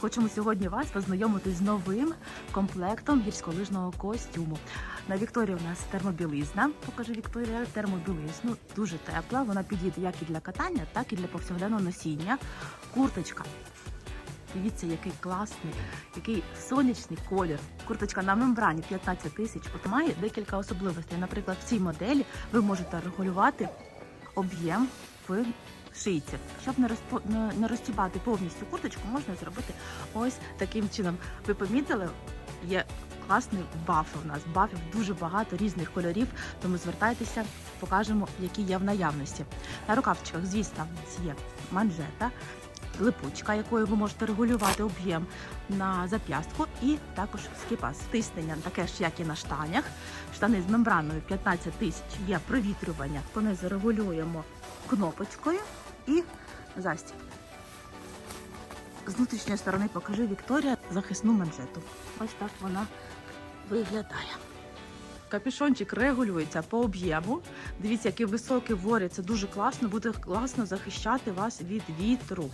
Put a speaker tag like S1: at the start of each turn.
S1: Хочемо сьогодні вас познайомити з новим комплектом гірськолижного костюму. На Вікторії у нас термобілизна. Покажи Вікторія термобілизну. Дуже тепла. Вона підійде як і для катання, так і для повсякденного носіння. Курточка. Дивіться, який класний, який сонячний колір. Курточка на мембрані 15 тисяч. От має декілька особливостей. Наприклад, в цій моделі ви можете регулювати об'єм в шийці. Щоб не розпо... не- розтібати повністю курточку, можна зробити ось таким чином. Ви помітили, є класний баф у нас. Бафів дуже багато різних кольорів, тому звертайтеся, покажемо, які є в наявності. На рукавчиках, звісно, є манжета, липучка, якою ви можете регулювати об'єм на зап'ястку, і також скіпас. Тиснення таке ж, як і на штанях. Штани з мембраною 15 тисяч є провітрювання. Понизу регулюємо кнопочкою і застіб. З внутрішньої сторони покажи Вікторія захисну манжету. Ось так вона виглядає. Капюшончик регулюється по об'єму. Дивіться, який високий ворі. Це дуже класно, буде класно захищати вас від вітру.